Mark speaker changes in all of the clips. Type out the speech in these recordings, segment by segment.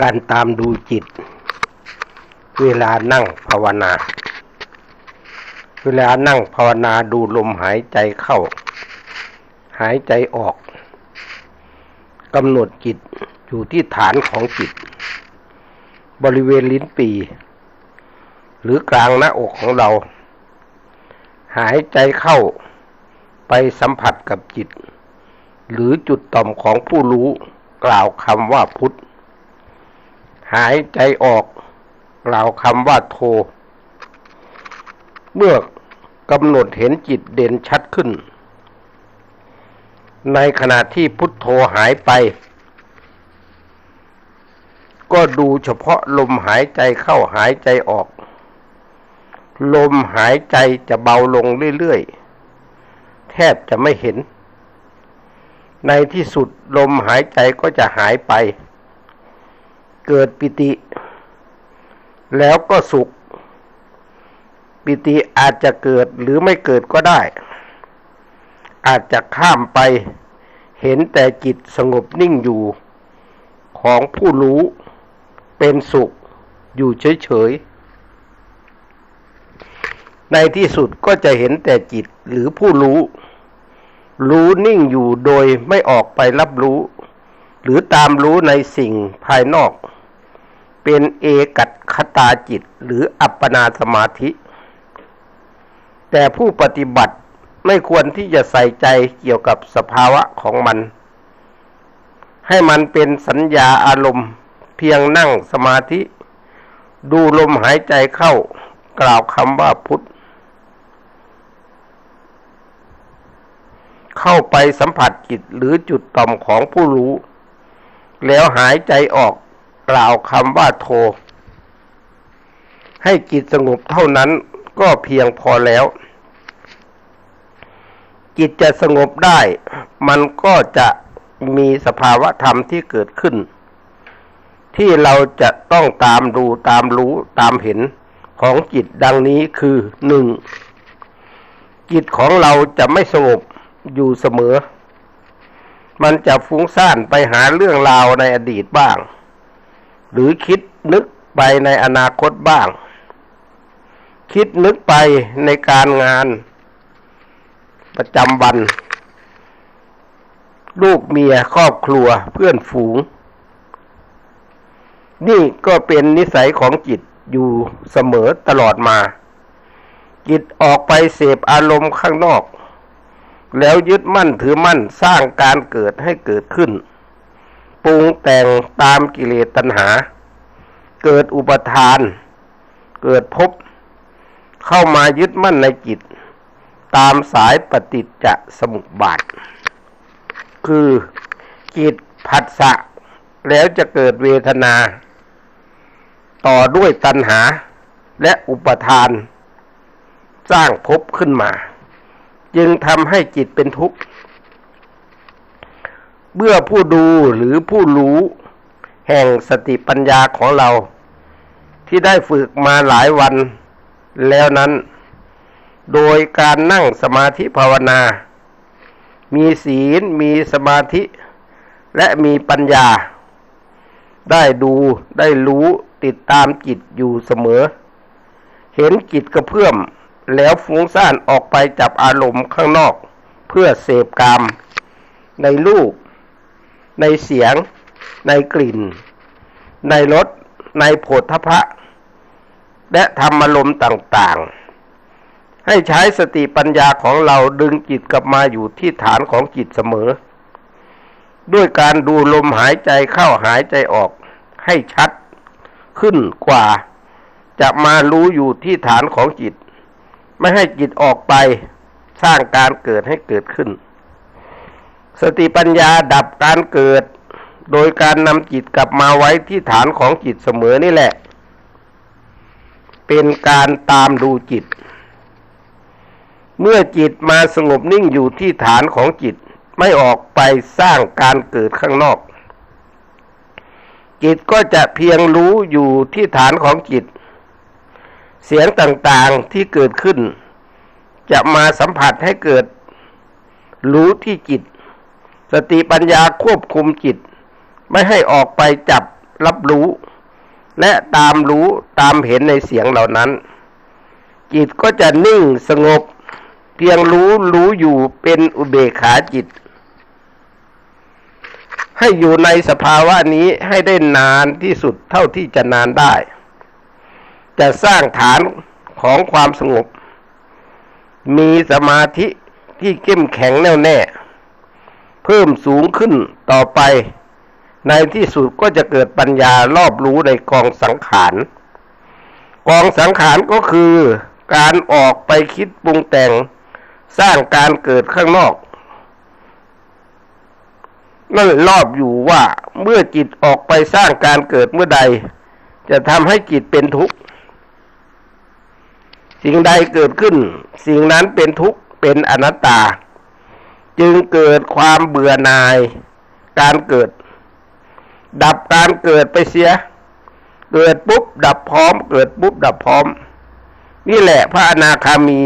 Speaker 1: การตามดูจิต เวลานั่งภาวนา เวลานั่งภาวนาดูลมหายใจเข้า หายใจออกกำหนดจิตอยู่ที่ฐานของจิต บริเวณลิ้นปี หรือกลางหน้าอกของเรา หายใจเข้าไปสัมผัสกับจิต หรือจุดต่อมของผู้รู้กล่าวคำว่าพุทธ หายใจออกกล่าวคำว่าโท เมื่อกำหนดเห็นจิตเด่นชัดขึ้น ในขณะที่พุทโธหายไป ก็ดูเฉพาะลมหายใจเข้าหายใจออก ลมหายใจจะเบาลงเรื่อยๆ แทบจะไม่เห็น ในที่สุดลมหายใจก็จะหายไป เกิดปิติ แล้วก็สุข ปิติอาจจะเกิดหรือไม่เกิดก็ได้ อาจจะข้ามไป เห็นแต่จิตสงบนิ่งอยู่ ของผู้รู้เป็นสุขอยู่เฉยๆ ในที่สุดก็จะเห็นแต่จิตหรือผู้รู้ รู้นิ่งอยู่โดยไม่ออกไปรับรู้ หรือตามรู้ในสิ่งภายนอก เป็นเอกัตคตาจิตหรืออัปปนาสมาธิ แต่ผู้ปฏิบัติไม่ควรที่จะใส่ใจเกี่ยวกับสภาวะของมัน ให้มันเป็นสัญญาอารมณ์เพียงนั่งสมาธิ ดูลมหายใจเข้ากล่าวคำว่าพุทธเข้าไปสัมผัสจิตหรือจุดต่อมของผู้รู้ แล้วหายใจออก กล่าวคำว่าโท ให้จิตสงบเท่านั้นก็เพียงพอแล้ว จิตจะสงบได้ มันก็จะมีสภาวะธรรมที่เกิดขึ้น ที่เราจะต้องตามดูตามรู้ตามเห็นของจิตดังนี้คือหนึ่งจิตของเราจะไม่สงบอยู่เสมอ มันจะฟุ้งซ่านไปหาเรื่องราวในอดีตบ้าง หรือคิดนึกไปในอนาคตบ้าง คิดนึกไปในการงานประจำวัน ลูกเมียครอบครัวเพื่อนฝูง นี่ก็เป็นนิสัยของจิตอยู่เสมอตลอดมา จิตออกไปเสพอารมณ์ข้างนอก แล้วยึดมั่นถือมั่นสร้างการเกิดให้เกิดขึ้น ปรุงแต่งตามกิเลสตัณหา เกิดอุปทาน เกิดภพเข้ามายึดมั่นในจิต ตามสายปฏิจจสมุปบาท คือจิตผัสสะ แล้วจะเกิดเวทนา ต่อด้วยตัณหาและอุปทาน สร้างภพขึ้นมา จึงทำให้จิตเป็นทุกข์ เมื่อผู้ดูหรือผู้รู้ แห่งสติปัญญาของเรา ที่ได้ฝึกมาหลายวันแล้วนั้น โดยการนั่งสมาธิภาวนา มีศีลมีสมาธิและมีปัญญา ได้ดูได้รู้ติดตามจิตอยู่เสมอ เห็นจิตกระเพื่อมแล้วฟุ้งซ่านออกไปจับอารมณ์ข้างนอก เพื่อเสพกาม ในรูป ในเสียง ในกลิ่น ในรสในโผฏฐพะและธรรมอารมต่างๆ ให้ใช้สติปัญญาของเราดึงจิตกลับมาอยู่ที่ฐานของจิตเสมอ ด้วยการดูลมหายใจเข้าหายใจออกให้ชัดขึ้นกว่า จะมารู้อยู่ที่ฐานของจิต ไม่ให้จิตออกไปสร้างการเกิดให้เกิดขึ้น สติปัญญาดับการเกิด โดยการนำจิตกลับมาไว้ที่ฐานของจิตเสมอนี่แหละ เป็นการตามดูจิต เมื่อจิตมาสงบนิ่งอยู่ที่ฐานของจิตไม่ออกไปสร้างการเกิดข้างนอก จิตก็จะเพียงรู้อยู่ที่ฐานของจิต เสียงต่างๆที่เกิดขึ้น จะมาสัมผัสให้เกิด รู้ที่จิต สติปัญญาควบคุมจิต ไม่ให้ออกไปจับรับรู้ และตามรู้ตามเห็นในเสียงเหล่านั้น จิตก็จะนิ่งสงบ เพียงรู้รู้อยู่เป็นอุเบกขาจิต ให้อยู่ในสภาวะนี้ให้ได้นานที่สุดเท่าที่จะนานได้ จะสร้างฐานของความสงบ มีสมาธิที่เข้มแข็งแน่วแน่ เพิ่มสูงขึ้นต่อไป ในที่สุดก็จะเกิดปัญญารอบรู้ในกองสังขาร กองสังขารก็คือการออกไปคิดปรุงแต่งสร้างการเกิดข้างนอกนั่นรอบอยู่ว่าเมื่อจิตออกไปสร้างการเกิดเมื่อใด จะทำให้จิตเป็นทุกข์ สิ่งใดเกิดขึ้น สิ่งนั้นเป็นทุกข์เป็นอนัตตา จึงเกิดความเบื่อหน่าย การเกิด ดับการเกิดไปเสีย เกิดปุ๊บ ดับพร้อม เกิดปุ๊บ ดับพร้อม นี่แหละพระอนาคามี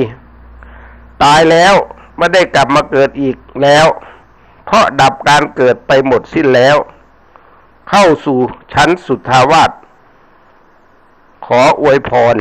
Speaker 1: ตายแล้วไม่ได้กลับมาเกิดอีกแล้ว เพราะดับการเกิดไปหมดสิ้นแล้ว เข้าสู่ชั้นสุทธาวาสขออวยพร